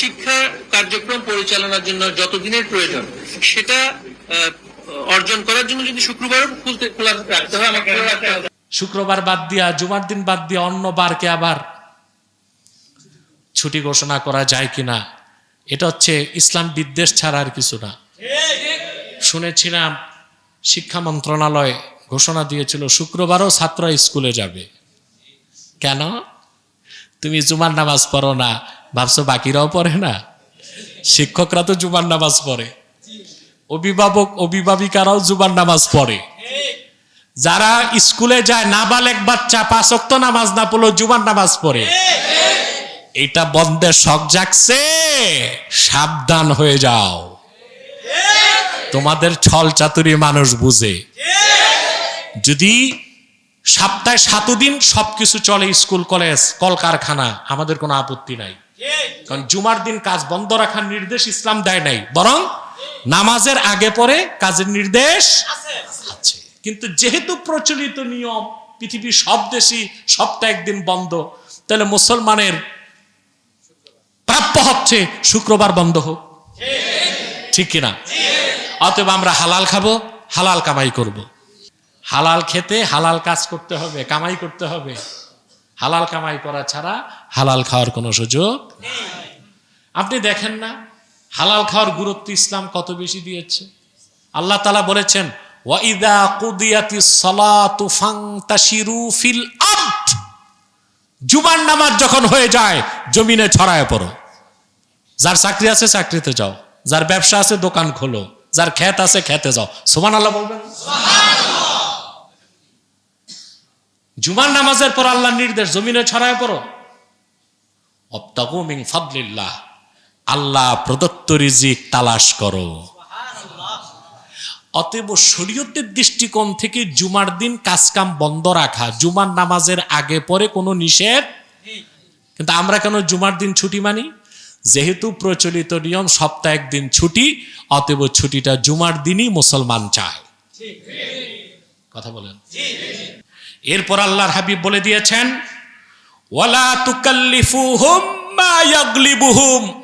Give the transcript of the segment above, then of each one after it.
শিক্ষা কার্যক্রম পরিচালনার জন্য যতদিনের প্রয়োজন, সেটা অর্জন করার জন্য যদি শুক্রবারও খুলতে খোলা রাখতে হয় আমাকে রাখতে হবে। শুক্রবার বাদ দিয়া, জুমার দিন বাদ দিয়া অন্য বারকে আবার ছুটি ঘোষণা করা যায় কিনা, এটা হচ্ছে ইসলাম বিদ্বেষ ছাড়া আর কিছু না। শুনেছিলাম, শিক্ষা মন্ত্রণালয় ঘোষণা দিয়েছিল, শুক্রবারও ছাত্র স্কুলে যাবে। কেন? তুমি জুমার নামাজ পড়ো না। ভাবছ বাকিরাও পড়ে না? শিক্ষকরা তো জুমার নামাজ পড়ে। অভিভাবক, অভিভাবিকারাও জুমার নামাজ পড়ে। যারা স্কুলে যায়, নাবালেক বাচ্চা পাঁচক্ত নামাজ না পড়ল জুমার নামাজ পড়ে। এটা বন্ধের শখ জাগছে, সাবধান হয়ে যাও। তোমাদের ছল চাতুরি মানুষ বুঝে। যদি সপ্তাহে সাত দিন সবকিছু চলে স্কুল, কলেজ, কলকারখানা। আমাদের কোনো আপত্তি নাই। কারণ জুমার দিন কাজ বন্ধ রাখার নির্দেশ ইসলাম দেয় নাই। বরং নামাজের আগে পরে কাজের নির্দেশ আছে। কিন্তু যেহেতু প্রচলিত নিয়ম, পৃথিবীর সব দেশই সপ্তাহে একদিন বন্ধ, তাহলে মুসলমানের প্রাপ্য হচ্ছে শুক্রবার বন্ধ হোক। ঠিক কিনা? অতএব আমরা হালাল খাব, হালাল কামাই করব। হালাল খেতে হালাল কাজ করতে হবে, কামাই করতে হবে। হালাল কামাই করা ছাড়া হালাল খাওয়ার কোনো সুযোগ আপনি দেখেন না, হালাল খাওয়ার গুরুত্ব ইসলাম কত বেশি দিয়েছে। আল্লাহ তালা বলেছেন ওয়াইদা কুদিয়াতি সালাতু ফাংতাশিরু ফিল আরদ। জুমার নামাজ যখন হয়ে যায়, জমিনে ছড়ায় পড়ো। যার চাকরি আছে, চাকরিতে যাও। যার ব্যবসা আছে, দোকান খোলো। যার ক্ষেত আছে খেতে যাও। সুমান আল্লাহ বলবেন? জুমার নামাজের পর আল্লাহর নির্দেশ জমিনে ছড়ায় পড়ো। অবতাগু মিন ফাদলিল্লাহ আল্লাহ প্রদত্ত রিজিক তালাশ করো। অতএব শরীয়তের দৃষ্টিকোণ থেকে জুমার দিন কাজকাম বন্ধ রাখা জুমার নামাজের আগে পরে কোনো নিষেধ? কিন্তু আমরা কেন জুমার দিন ছুটি মানি? যেহেতু প্রচলিত নিয়ম সপ্তাহে একদিন ছুটি অতএব ছুটিটা জুমার দিনই মুসলমান চায়। কথা বলেন। এরপর আল্লাহর হাবিব বলে দিয়েছেন ওয়ালা তুকাল্লিফুহুম মা ইয়াগলিবুহুম।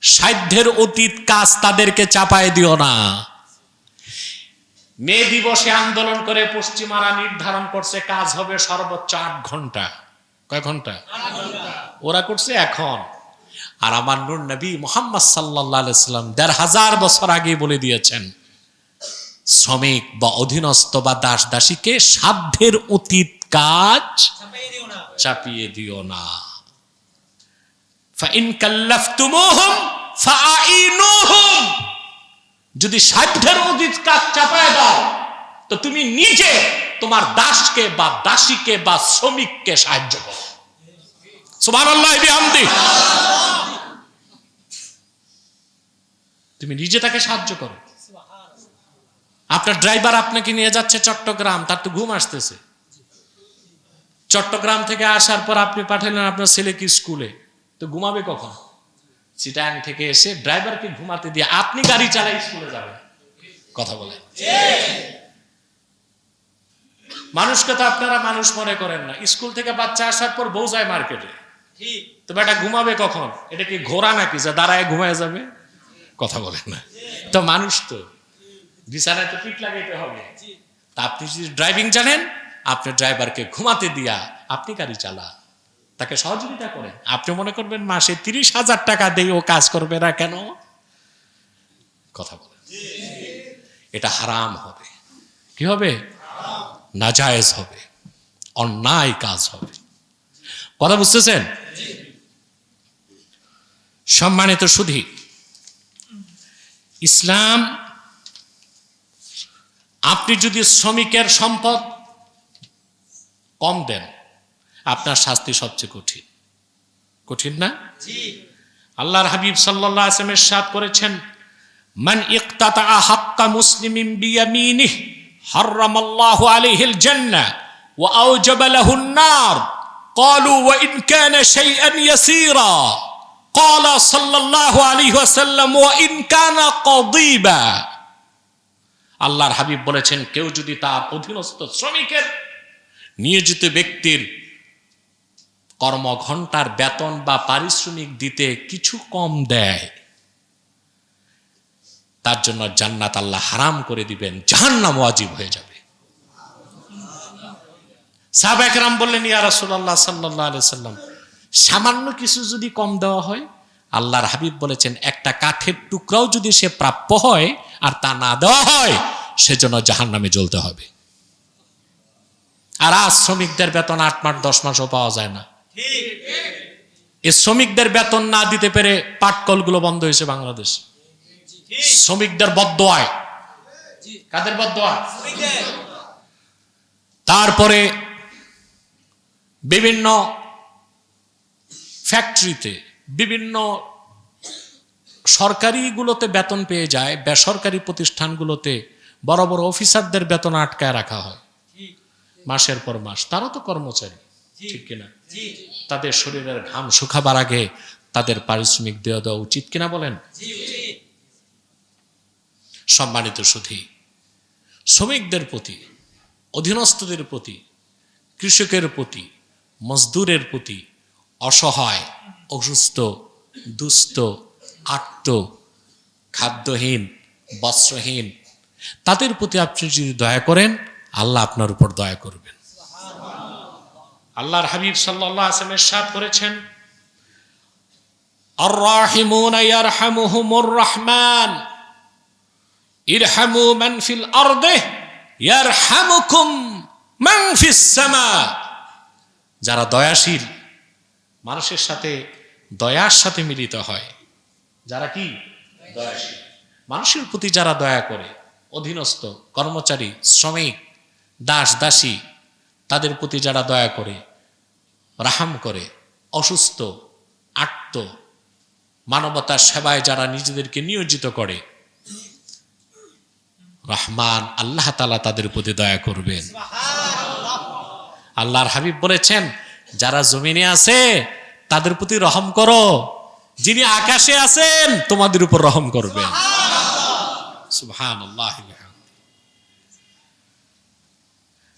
সাধ্যের অতীত কাজ তাদেরকে চাপায় দিও না। মে দিবসে আন্দোলন করে পশ্চিমারা নির্ধারণ করছে কাজ হবে সর্বোচ্চ আট ঘণ্টা। কয় ঘণ্টা? ওরা করছে এখন। আর আমার নূর নবী মোহাম্মদ সাল্লাহ সাল্লাম দেড় হাজার বছর আগে বলে দিয়েছেন শ্রমিক বা অধীনস্থ বা দাস দাসীকে সাধ্যের অতীত কাজ চাপিয়ে দিও না। যদি সাধ্যের অতীত কাজ চাপায় দাও তো তুমি নিজে তোমার দাসকে বা দাসীকে বা শ্রমিককে সাহায্য করো। তুমি নিজে তাকে সাহায্য করো। আপনার ড্রাইভার আপনাকে নিয়ে যাচ্ছে চট্টগ্রাম, তার তো ঘুম আসতেছে। চট্টগ্রাম থেকে আসার পর আপনি পাঠালেন আপনার ছেলেকে স্কুলে? তো ঘুমাবে কখন? চিটাং থেকে এসে ড্রাইভারকে ঘুমাতে দিয়ে আপনি গাড়ি চালাই স্কুলে যাবেন। কথা বলেন। মানুষকে তো আপনারা মানুষ মনে করেন না। স্কুল থেকে বাচ্চা আসার পর বউ যায় মার্কেটে। তো বেটা ঘুমাবে কখন? এটা কি ঘোরা নাকি? যে দাঁড়ায় ঘুমায় যাবে? কথা বলেন না। তো মানুষ তো। বিছানায় তো পিঠ লাগাইতে হবে। তা আপনি যদি ড্রাইভিং জানেন আপনি ড্রাইভারকে ঘুমাতে দিয়া আপনি গাড়ি চালান তাকে সহযোগিতা করেন। আপনি মনে করবেন মাসে তিরিশ হাজার টাকা দিয়ে ও কাজ করবে না কেন? কথা বলেন। এটা হারাম হবে। কি হবে? নাজায়েজ হবে। অন্যায় কাজ হবে। কথা বুঝতেছেন? সম্মানিত সুধী ইসলাম আপনি যদি শ্রমিকের সম্পদ কম দেন আপনার শাস্তি সবচেয়ে কঠিন কঠিন না আল্লাহর হাবিব সাল্লাল্লাহু আলাইহি ওয়াসাল্লাম ইরশাদ করেছেন মান ইকতাতা হাক্কা মুসলিমিন বিয়ামিনিহি হারামাল্লাহু আলাইহিল জান্নাহ ওয়া আওজাবা লাহুন নার قالوا وإن كان شيئا يسيرا قال صلى الله عليه وسلم وإن كان قضيبا আল্লাহর হাবিব বলেছেন, কেউ যদি তার অধীনস্থ শ্রমিকের নিয়োজিত ব্যক্তির কর্মঘণ্টার বেতন বা পারিশ্রমিক দিতে কিছু কম দেয়, তার জন্য জান্নাত আল্লাহ হারাম করে দিবেন, জাহান্নাম ওয়াজিব হয়ে যাবে। সাহাবাকরাম বললেন, ইয়া রাসূলুল্লাহ সাল্লাল্লাহু আলাইহি সাল্লাম, সামান্য কিছু যদি কম দেওয়া হয়? আল্লাহর হাবিব বলেছেন, একটা কাঠের টুকরাও যদি সে প্রাপ্য হয় আর তা না দেওয়া হয় সেজন্য জাহান্নামে জ্বলতে হবে। আর আজ শ্রমিকদের বেতন আট মাস দশ মাসও পাওয়া যায় না। এই শ্রমিকদের বেতন না দিতে পেরে পাটকলগুলো বন্ধ হয়েছে বাংলাদেশ। শ্রমিকদের বদোয়ায় কাদের বদোয়া তারপরে বিভিন্ন ফ্যাক্টরিতে বিভিন্ন সরকারিগুলোতে বেতন পেয়ে যায় বেসরকারি প্রতিষ্ঠানগুলোতে বড় বড় অফিসারদের বেতন আটকায় রাখা হয়। মাসের পর মাস। তারা তো কর্মচারী। ঠিক কিনা? তাদের শরীরের ঘাম শুকাবার আগে তাদের পারিশ্রমিক দেওয়া দেওয়া উচিত কিনা বলেন? সম্মানিত সুধী, শ্রমিকদের প্রতি, অধীনস্থদের প্রতি, কৃষকের প্রতি, মজদুরের প্রতি অসহায়, অসুস্থ, দুস্থ, আত্ম, খাদ্যহীন, বস্ত্রহীন তাদের প্রতি আপনি যদি দয়া করেন, আল্লাহ আপনার উপর দয়া করবেন। আল্লাহর হাবিব সাল্লাহ আসলামের সাথ করেছেন যারা দয়াশীল, মানুষের সাথে দয়ার সাথে মিলিত হয়। যারা কি? দয়াশীল। মানুষের প্রতি যারা দয়া করে অধীনস্থ কর্মচারী শ্রমিক দাস দাসী তাদের প্রতি যারা দয়া করে রাহাম করে অসুস্থ আত্ম মানবতার সেবায় যারা নিজেদেরকে নিয়োজিত করে রহমান আল্লাহ তালা তাদের প্রতি দয়া করবেন। আল্লাহর হাবিব বলেছেন যারা জমিনে আছে তাদের প্রতি রহম করো যিনি আকাশে আছেন তোমাদের উপর রহম করবেন। সুবহান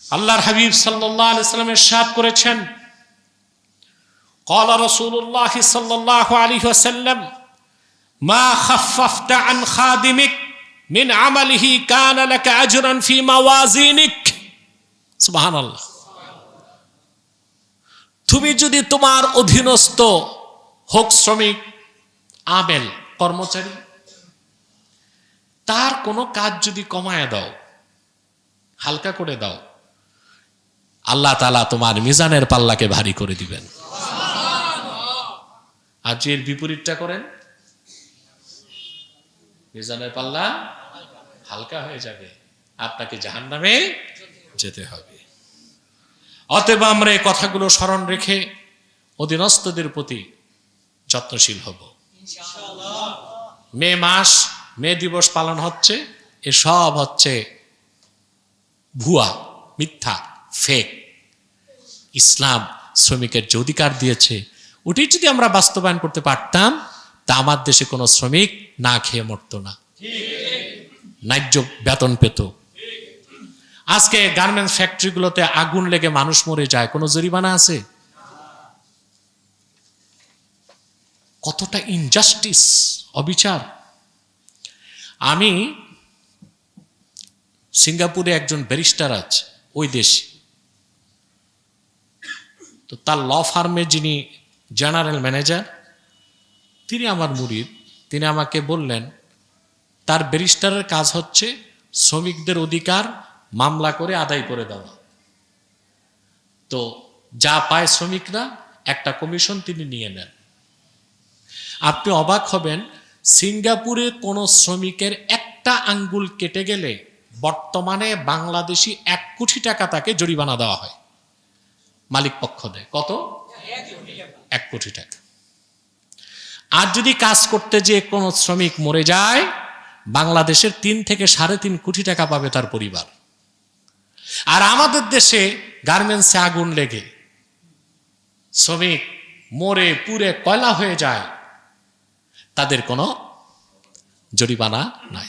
আল্লাহর হাবিব সাল্লাহ আলাইসাল্লামের সাথ করেছেন قال رسول الله صلى الله عليه وسلم ما خففت عن خادمك من عمله كان لك أجرا في موازينك سبحان الله তুমি যদি তোমার অধীনস্থ হোক শ্রমিক আমেল কর্মচারী তার কোনো কাজ যদি কমায় দাও, হালকা করে দাও, আল্লাহ তালা তোমার মিজানের পাল্লাকে ভারী করে দিবেন। আর যে এর বিপরীতটা করেন, মিজানের পাল্লা হালকা হয়ে যাবে, আপনাকে জাহান নামে যেতে হবে। অতএব আমরা এই কথাগুলো স্মরণ রেখে অধীনস্থদের প্রতি যত্নশীল হব। মে মাস মে দিবস পালন হচ্ছে, এসব হচ্ছে ভুয়া, মিথ্যা ফেক ইসলাম শ্রমিকের যে অধিকার দিয়েছে ওটি যদি আমরা বাস্তবায়ন করতে পারতাম, তা আমার দেশে কোনো শ্রমিক না খেয়ে মরত না। ন্যায্য বেতন পেত। আজকে গার্মেন্টস ফ্যাক্টরিগুলোতে আগুন লেগে মানুষ মরে যায়, কোনো জরিমানা আছে? কতটা ইনজাস্টিস অবিচার। আমি সিঙ্গাপুরে একজন ব্যারিস্টার আছে, ওই দেশে। তো তার ল ফার্মের যিনি জেনারেল ম্যানেজার, তিনি আমার মুরিদ। তিনি আমাকে বললেন, তার ব্যারিস্টারের কাজ হচ্ছে শ্রমিকদের অধিকার মামলা করে আদায় করে দেওয়া। তো যা পায় শ্রমিকরা, একটা কমিশন তিনি নিয়ে নেন। আপনি অবাক হবেন সিঙ্গাপুরে কোনো শ্রমিকের একটা আঙ্গুল কেটে গেলে বর্তমানে বাংলাদেশি এক কোটি টাকা তাকে জরিমানা দেওয়া হয়। মালিক পক্ষ দেয়। কত? এক কোটি টাকা। আর যদি কাজ করতে যে কোনো শ্রমিক মরে যায়, বাংলাদেশের তিন থেকে সাড়ে তিন কোটি টাকা পাবে তার পরিবার। আর আমাদের দেশে গার্মেন্টসে আগুন লেগে শ্রমিক মরে পুরে কয়লা হয়ে যায় তাদের কোনো জরিমানা নাই।